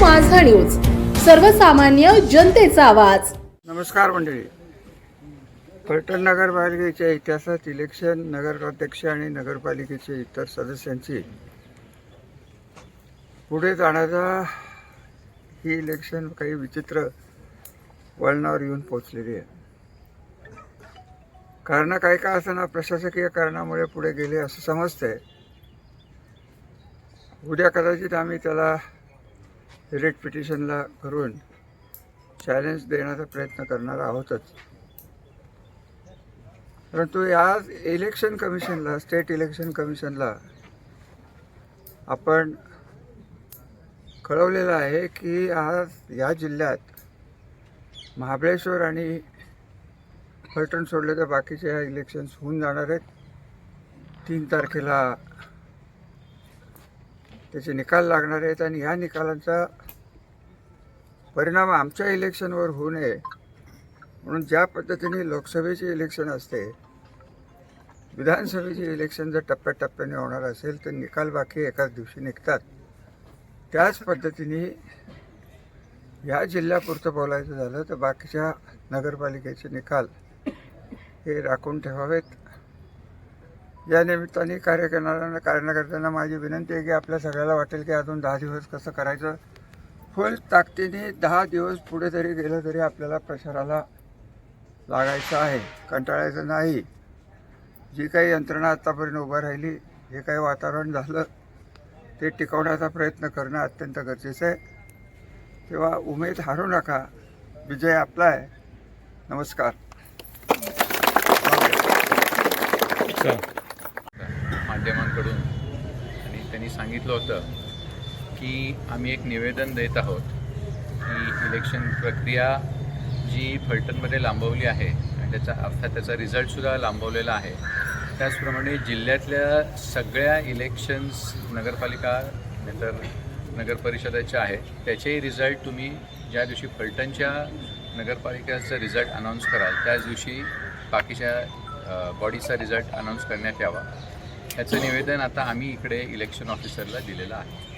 माझा न्यूज. सर्वसामान्य जनतेचा आवाज. नमस्कार मंडळी. फलटण नगरपालिकेच्या इतिहासात इलेक्शन नगराध्यक्ष आणि नगरपालिकेचे इतर सदस्यांची पुढे जाण्याचा ही इलेक्शन काही विचित्र वळणावर येऊन पोचलेली आहे. कारण काही का असताना प्रशासकीय कारणामुळे पुढे गेले असं समजतंय. उद्या कदाचित आम्ही त्याला रेट पिटिशनला करून चॅलेंज देण्याचा प्रयत्न करणार आहोतच. परंतु या इलेक्शन कमिशनला स्टेट इलेक्शन कमिशनला आपण कळवलेलं आहे की आज या जिल्ह्यात महाबळेश्वर आणि फलटण सोडले तर बाकीचे ह्या इलेक्शन्स होऊन जाणार आहेत. तीन तारखेला त्याचे निकाल लागणार आहेत आणि ह्या निकालांचा परिणाम आमच्या इलेक्शनवर होऊ नये. म्हणून ज्या पद्धतीने लोकसभेचे इलेक्शन असते विधानसभेचे इलेक्शन जर टप्प्याटप्प्याने होणार असेल तर निकाल बाकी एकाच दिवशी निघतात. त्याच पद्धतीने ह्या जिल्ह्यापुरतं बोलायचं झालं तर बाकीच्या नगरपालिकेचे निकाल हे राखून ठेवावेत. या निमित्ताने कार्य करणाऱ्यांना कार्यकर्त्यांना माझी विनंती आहे की आपल्या सगळ्याला वाटेल की अजून दहा दिवस कसं करायचं. फुल ताकदीने दहा दिवस पुढे जरी गेलं तरी आपल्याला प्रचाराला लागायचं आहे कंटाळायचं नाही. जी काही यंत्रणा आत्तापर्यंत उभं राहिली जे काही वातावरण झालं ते टिकवण्याचा प्रयत्न करणं अत्यंत गरजेचं आहे. तेव्हा उमेद हारू नका. विजय आपला आहे. नमस्कार. माध्यमांकडून. आणि त्यांनी सांगितलं होतं की आम्ही एक निवेदन देत आहोत की इलेक्शन प्रक्रिया जी फलटणमध्ये लांबवली आहे आणि त्याचा अर्थात त्याचा रिझल्टसुद्धा लांबवलेला आहे. त्याचप्रमाणे जिल्ह्यातल्या सगळ्या इलेक्शन्स नगरपालिका नंतर नगरपरिषदेच्या आहेत त्याचेही रिझल्ट तुम्ही ज्या दिवशी फलटणच्या नगरपालिकेचा रिझल्ट अनाऊन्स कराल त्याच दिवशी बाकीच्या बॉडीचा रिझल्ट अनाऊन्स करण्यात यावा. याचं निवेदन आता आम्ही इकडे इलेक्शन ऑफिसरला दिलेलं आहे.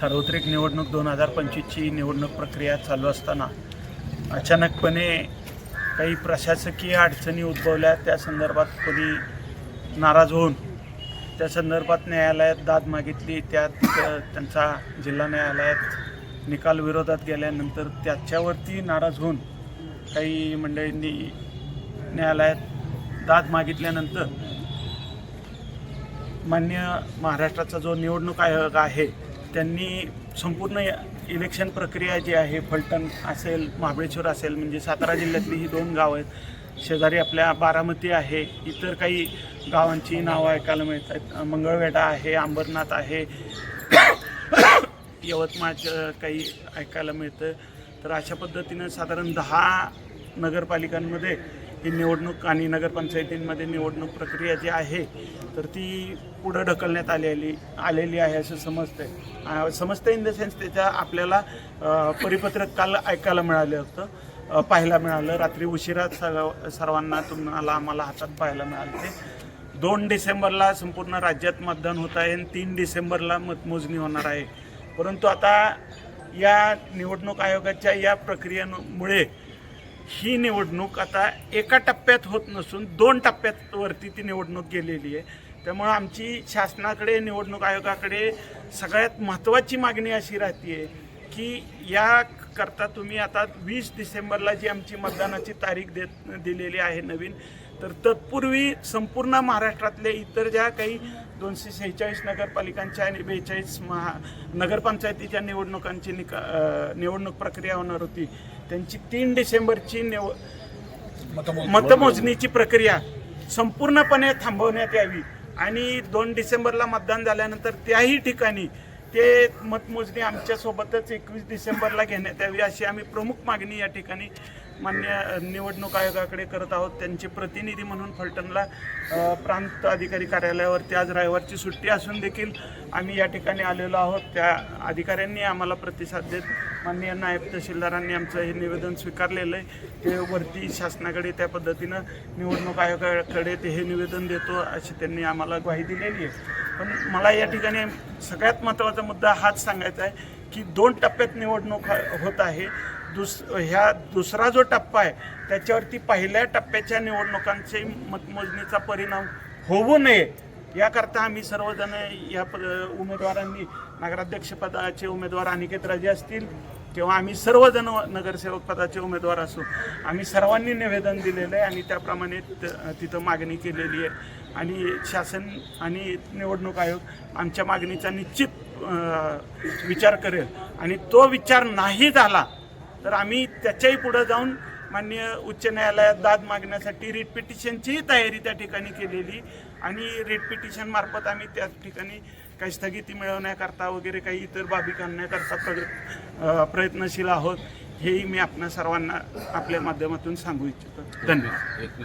सार्वत्रिक निवडणूक दोन हजार पंचवीसची निवडणूक प्रक्रिया चालू असताना अचानकपणे काही प्रशासकीय अडचणी उद्भवल्या. त्या संदर्भात कोणी नाराज होऊन त्या संदर्भात न्यायालयात दाद मागितली. त्यात त्यांचा जिल्हा न्यायालयात निकाल विरोधात गेल्यानंतर त्याच्यावरती नाराज होऊन काही मंडळींनी न्यायालयात दाद मागितल्यानंतर मान्य महाराष्ट्राचा जो निवडणूक आयोग आहे त्यांनी संपूर्ण इलेक्शन प्रक्रिया जी आहे फलटण असेल महाबळेश्वर असेल म्हणजे सातारा जिल्ह्यातली ही दोन गावं आहेत. शेजारी आपल्या बारामती आहे इतर काही गावांची नावं ऐकायला मिळत आहेत मंगळवेढा आहे अंबरनाथ आहे यवतमाळचं काही ऐकायला मिळतं. तर अशा पद्धतीनं साधारण दहा नगरपालिकांमध्ये ही निवडणूक आणि नगरपंचायतींमध्ये निवडणूक प्रक्रिया जी आहे तर ती पुढं ढकलण्यात आलेली आलेली आहे असं समजतंय. समजतं इन द सेन्स त्याच्या आपल्याला परिपत्रक काल ऐकायला मिळालं होतं. पाहायला मिळालं. रात्री उशिरा सर्व सर्वांना तुम्हाला आम्हाला हातात पाहायला मिळालं ते. दोन डिसेंबरला संपूर्ण राज्यात मतदान होत आहे आणि तीन डिसेंबरला मतमोजणी होणार आहे. परंतु आता या निवडणूक आयोगाच्या या प्रक्रियेमुळे ही निवडणूक आता एका टप्प्यात होत नसून दोन टप्प्यात वरती ती निवडणूक गेलेली आहे. त्यामुळं आमची शासनाकडे निवडणूक आयोगाकडे सगळ्यात महत्त्वाची मागणी अशी राहते की या करता तुम्ही आता वीस डिसेंबरला जी आमची मतदानाची तारीख देत दिलेली आहे नवीन तर तत्पूर्वी संपूर्ण महाराष्ट्रातल्या इतर ज्या काही दोनशे शेहेचाळीस नगरपालिकांच्या आणि बेचाळीस महा नगरपंचायतीच्या निवडणुकांची निका निवडणूक प्रक्रिया होणार होती त्यांची तीन डिसेंबरची निव मतमोजणीची प्रक्रिया संपूर्णपणे थांबवण्यात यावी. आणि दोन डिसेंबरला मतदान झाल्यानंतर त्याही ठिकाणी ते मतमोजणी आमच्यासोबतच एकवीस डिसेंबरला घेण्यात यावी अशी आम्ही प्रमुख मागणी या ठिकाणी मान्य निवडणूक आयोगाकडे करत आहोत. त्यांचे प्रतिनिधी म्हणून फलटणला प्रांत अधिकारी कार्यालयावरती आज रविवारची सुट्टी असून देखील आम्ही या ठिकाणी आलेलो आहोत. त्या अधिकाऱ्यांनी आम्हाला प्रतिसाद देत माननीय नायब तहसीलदारांनी आमचं हे निवेदन स्वीकारलेलं आहे. ते वरती शासनाकडे त्या पद्धतीनं निवडणूक आयोगाकडे ते हे निवेदन देतो अशी त्यांनी आम्हाला ग्वाही दिलेली आहे. पण मला या ठिकाणी सगळ्यात महत्त्वाचा मुद्दा हाच सांगायचा आहे की दोन टप्प्यात निवडणूक होत आहे. दुस ह्या दुसरा जो टप्पा आहे त्याच्यावरती पहिल्या टप्प्याच्या निवडणुकांचे मतमोजणीचा परिणाम होऊ नये याकरता आम्ही सर्वजण या प उमेदवारांनी नगराध्यक्षपदाचे उमेदवार अनिकेत राजे असतील किंवा आम्ही सर्वजण नगरसेवक पदाचे उमेदवार असू आम्ही सर्वांनी निवेदन दिलेलं आहे आणि त्याप्रमाणे त- तिथं मागणी केलेली आहे. आणि शासन आणि निवडणूक आयोग आमच्या मागणीचा निश्चित विचार करेल. आणि तो विचार नाही झाला तर आम्ही त्याच्याही पुढं जाऊन माननीय उच्च न्यायालयात दाद मागण्यासाठी रिट पिटिशनचीही तयारी त्या ठिकाणी केलेली. आणि रेड पिटिशन मार्फत आम्ही त्या ठिकाणी काही स्थगिती मिळवण्याकरता वगैरे काही इतर बाबी करण्याकरता प्र प्रयत्नशील आहोत हेही मी आपल्या सर्वांना आपल्या माध्यमातून सांगू इच्छितो. धन्यवाद.